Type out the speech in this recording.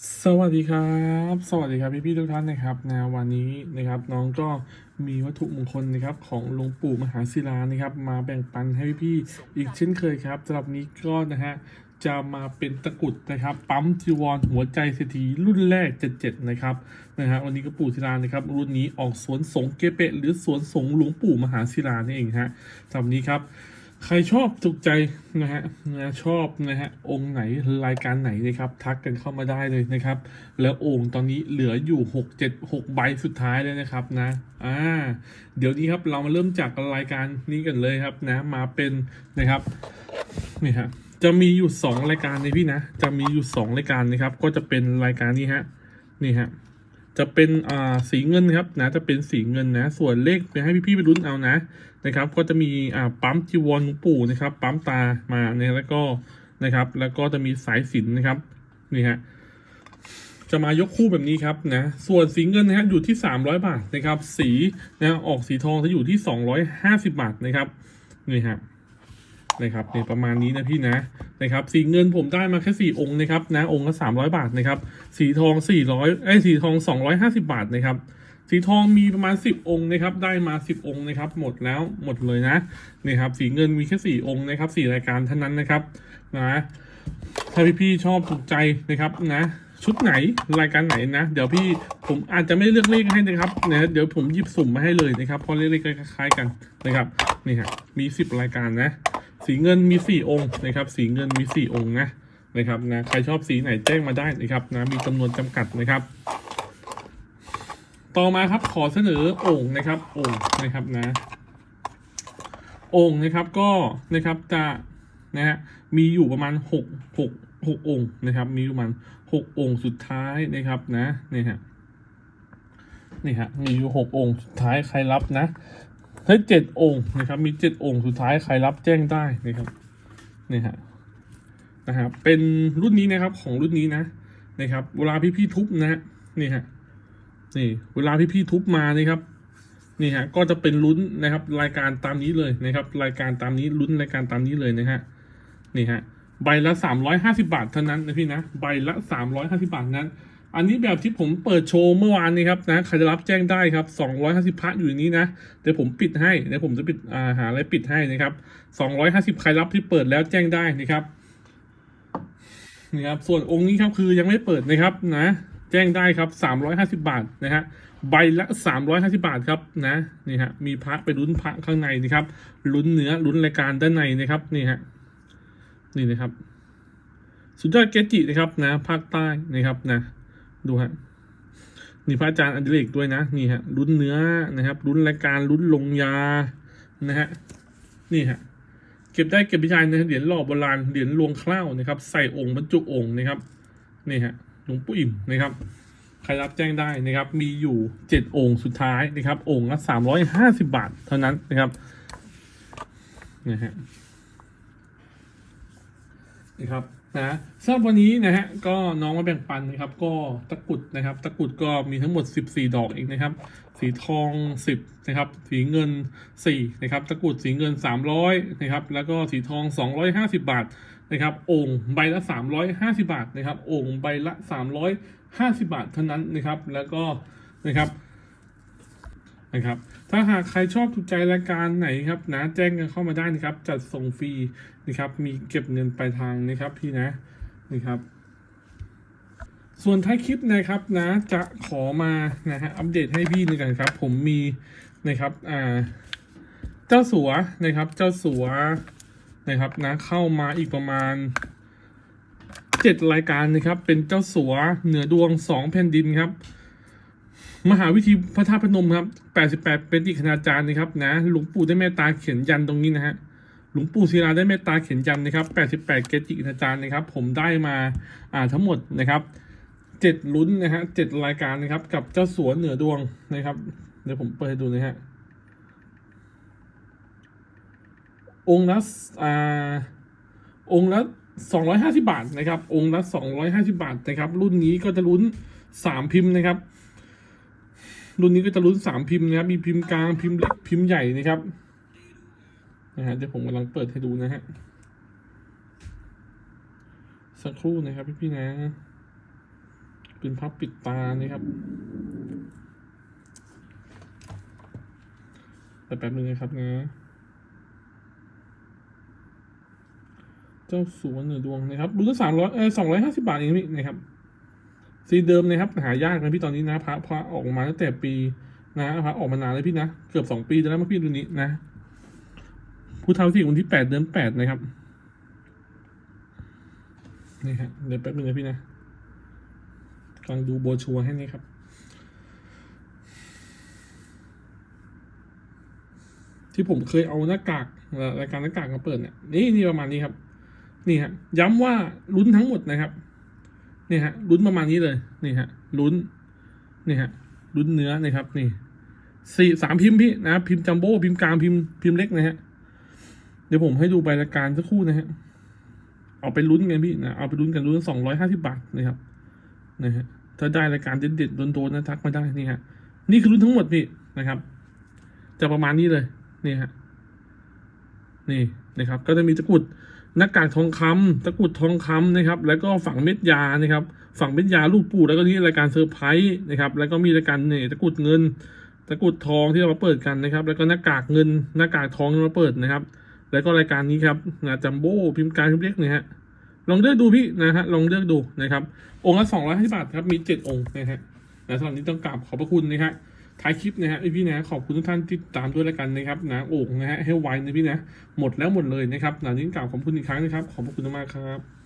สวัสดีครับ สวัสดีครับพี่พี่ทุกท่านนะครับนะวันนี้นะครับน้องก็มีวัตถุมงคลนะครับของหลวงปู่มหาศิลานะครับมาแบ่งปันให้พี่พี่อีกเช่นเคยครับสำหรับนี้ก็นะฮะจะมาเป็นตะกรุดนะครับ ปั๊มจีวรหัวใจเศรษฐีรุ่นแรก77นะครับนะฮะวันนี้ก็ปู่ศิลานะครับ รุ่นนี้ออกสวนสงเกเปะหรือสวนสงหลวงปู่มหาศิลานี่เองฮะสำหรับนี้ครับ ใครชอบถูกใจนะฮะนะชอบนะฮะองค์ไหนรายการไหนนะครับ ทักกันเข้ามาได้เลยนะครับ แล้วองค์ตอนนี้เหลืออยู่หกเจ็ดหกใบสุดท้ายเลยนะครับนะอ่าเดี๋ยวนี้ครับเรามาเริ่มจากรายการนี้กันเลยครับนะมาเป็นนะครับนี่ฮะจะมีอยู่สองรายการเลยพี่นะ จะมีอยู่สองรายการนะครับ ก็จะเป็นรายการนี้ฮะนี่ฮะ จะเป็นอ่าสีเงินครับนะจะเป็นสีเงินนะ ส่วนเลขไปให้พี่ๆไปลุ้นเอานะนะครับ ก็จะมีอ่าปั๊มจีวรหลวงปู่นะครับปั๊มตามาเนี่ยแล้วก็นะครับ แล้วก็จะมีสายสินนะครับนี่ฮะจะมายกคู่แบบนี้ครับนะส่วนสีเงินนะฮะอยู่ที่ 300 บาทนะครับ สีนะออกสีทองจะอยู่ที่ 250 บาทนะครับนี่ฮะ นะครับเนี่ยประมาณนี้นะพี่นะนะครับสีเงินผมได้มาแค่สี่องค์นะครับนะองค์ละสามร้อยบาทนะครับสีทองสี่ร้อยไอ้สีทองสองร้อยห้าสิบาทนะครับสีทองมีประมาณสิบองค์นะครับได้มาสิบองค์นะครับหมดแล้วหมดเลยนะนี่ครับสีเงินมีแค่สี่องค์นะครับสี่รายการเท่านั้นนะครับนะถ้าพี่ๆชอบถูกใจนะครับนะชุดไหนรายการไหนนะ เดี๋ยวพี่ผมอาจจะไม่เลือกเลขให้นะครับนะเดี๋ยวผมหยิบสุ่มมาให้เลยนะครับเพราะเลขๆคล้ายๆกันนะครับนี่ฮะมีสิบรายการนะ สีเงินมีสี่องค์นะครับ สีเงินมีสี่องค์นะนะครับนะใครชอบสีไหนแจ้งมาได้นะครับนะมีจำนวนจำกัดนะครับ ต่อมาครับขอเสนอโอ่งนะครับโอ่งนะครับนะโอ่งนะครับก็นะครับจะนะฮะมีอยู่ประมาณหกหกหกองค์นะครับ มีอยู่ประมาณหกองค์สุดท้ายนะครับนะนี่ฮะนี่ฮะมีอยู่หกองค์สุดท้ายใครรับนะ ถ้เจ็ดองค์นะครับ มีเจ็ดองค์สุดท้ายใครรับแจ้งได้นะครับนี่ฮะนะครับ เป็นรุ่นนี้นะครับของรุ่นนี้นะนะครับ เวลาพี่ๆทุบนะนี่ฮะนี่ เวลาพี่ๆทุบมานี่ครับนี่ฮะก็จะเป็นลุ้นนะครับ รายการตามนี้เลยนะครับ รายการตามนี้ลุ้นรายการตามนี้เลยนะฮะนี่ฮะใบละสามร้อยห้าสิบาทเท่านั้นนะพี่นะ ใบละสามร้อยห้าสิบาทนั้น อันนี้แบบที่ผมเปิดโชว์เมื่อวานนี้ครับนะใครจะรับแจ้งได้ครับสองร้อยห้าสิบพระอยู่ในนี้นะเดี๋ยวผมปิดให้เดี๋ยวผมจะปิดอาหาอะไรปิดให้นะครับสองร้อยห้าสิบใครรับที่เปิดแล้วแจ้งได้นะครับนี่ครับส่วนองค์นี้ครับคือยังไม่เปิดนะครับนะแจ้งได้ครับสามร้อยห้าสิบาทนะฮะใบละสามร้อยห้าสิบาทครับนะนี่ฮะมีพระไปลุ้นพระข้างในนะครับลุ้นเนื้อลุ้นรายการด้านในนะครับนี่ฮะนี่นะครับ สุดยอดเกจินะครับนะภาคใต้นะครับนะ ดูฮะนี่พระอาจารย์อดิเรกด้วยนะ นี่ฮะลุ้นเนื้อนะครับลุ้นรายการลุ้นลงยานะฮะนี่ฮะเก็บได้เก็บไม่ได้นะเหรียญหล่อโบราณเหรียญลวงข้าวนะครับ ใส่องค์บรรจุองค์นะครับนี่ฮะหลวงปู่อิ่มนะครับใครรับแจ้งได้นะครับ มีอยู่เจ็ดองค์สุดท้ายนะครับ องค์ละสามร้อยห้าสิบาท เท่านั้นนะครับนะฮะนะครับ นะสำหรับวันนี้นะฮะก็น้องมาแบ่งปันนะครับ ก็ตะกรุดนะครับ ตะกรุดก็มีทั้งหมด 14 ดอกเองนะครับ สีทอง 10นะครับ สีเงิน 4 นะครับ ตะกรุดสีเงิน 300นะครับ แล้วก็สีทอง 250 บาทนะครับโอ่งใบละ 350 บาทนะครับโอ่งใบละ 350 บาทเท่านั้นนะครับ แล้วก็นะครับ นะครับ ถ้าหากใครชอบถูกใจรายการไหนครับนะแจ้งกันเข้ามาได้นะครับ จัดส่งฟรีนะครับ มีเก็บเงินปลายทางนะครับพี่นะนะครับ ส่วนท้ายคลิปนะครับนะจะขอมานะฮะอัปเดตให้พี่หนึงกันครับ ผมมีนะครับอ่าเจ้าสัวนะครับ เจ้าสัวนะครับนะเข้ามาอีกประมาณเจ็ดรายการนะครับ เป็นเจ้าสัวเหนือดวงสองแผ่นดินครับ มหาวิธีพระธาตุพนมครับ 88 เป็นอีกคณาจารย์นะครับนะหลวงปู่ได้เมตตาเขียนยันตรงนี้นะฮะหลวงปู่ศิลาได้เมตตาเขียนยันนะครับ 88 เกจิคณาจารย์นะครับ ผมได้มาอ่าทั้งหมดนะครับเจ็ดลุ้นนะฮะเจ็ดรายการนะครับ กับเจ้าสัวเหนือดวงนะครับ เดี๋ยวผมเปิดให้ดูนะฮะองค์ละอ่าองค์ละสองร้อยห้าสิบาทนะครับ องค์ละสองร้อยห้าสิบาทนะครับ รุ่นนี้ก็จะลุ้นสามพิมพ์นะครับ รุ่นนี้ก็จะลุ้นสามพิมพ์นะครับ มีพิมพ์กลางพิมพ์เล็กพิมพ์ใหญ่นะครับนะฮะเดี๋ยวผมกำลังเปิดให้ดูนะฮะสักครู่นะครับพี่ๆนะ เป็นพับปิดตานะครับแต่แป๊บนึงนะครับนะ เจ้าสัวเหนือดวงนะครับรุ่นละสามร้อยเออสองร้อยห้าสิบาทเองพี่นะครับ สีเดิมนะครับหายากนะพี่ตอนนี้นะพระพระออกมาตั้งแต่ปีนะพระออกมานานเลยพี่นะเกือบสองปีแล้วมั้งพี่รุ่นนี้นะผู้เท่าที่วันที่แปดเดือนแปดนะครับนี่ฮะเดี๋ยวแป๊บนึงนะพี่นะกำลังดูโบชัวให้นี่ครับที่ผมเคยเอาหน้ากากรายการหน้ากากมาเปิดเนี่ยนี่นี่ประมาณนี้ครับ นี่ฮะย้ำว่าลุ้นทั้งหมดนะครับ นี่ฮะลุ้นประมาณนี้เลยนี่ฮะลุ้นนี่ฮะลุ้นเนื้อนะครับ นี่สี่สามพิมพ์พี่นะพิมพ์จัมโบ้พิมพ์กลางพิมพ์พิมพ์เล็กนะฮะเดี๋ยวผมให้ดูใบรายการสักครู่นะฮะเอาไปลุ้นกันพี่นะเอาไปลุ้นกันลุ้นสองร้อยห้าสิบาทนะครับนะฮะถ้าได้รายการเด็ดๆโดนๆนะทักมาได้นี่ฮะนี่คือลุ้นทั้งหมดพี่นะครับ จะประมาณนี้เลยนี่ฮะนี่นะครับ ก็จะมีตะกรุด หน้ากากทองคำตะกุดทองคำนะครับ แล้วก็ฝังเม็ดยานะครับ ฝังเม็ดยาลูกปูแล้วก็นี่รายการเซอร์ไพรส์นะครับ แล้วก็มีรายการเนี่ยตะกุดเงิน ตะกุดทองที่เรามาเปิดกันนะครับ แล้วก็หน้ากากเงิน หน้ากากทองที่เรามาเปิดนะครับ แล้วก็รายการนี้ครับนะจัมโบ้พิมพ์การพิมพ์เล็กเนี่ยฮะ ลองเลือกดูพี่นะฮะ ลองเลือกดูนะครับ องค์ละสองร้อยห้าสิบาทครับ มีเจ็ดองค์นะฮะนะสำหรับนี้ต้องกราบขอบพระคุณนะฮะ ท้ายคลิปนะฮะพี่นะขอบคุณทุกท่านที่ตามด้วยแล้วกันนะครับนะโอ่งนะฮะให้ไวนะพี่นะหมดแล้วหมดเลยนะครับหลังนี้กล่าวขอบคุณอีกครั้งนะครับขอบคุณมากครับ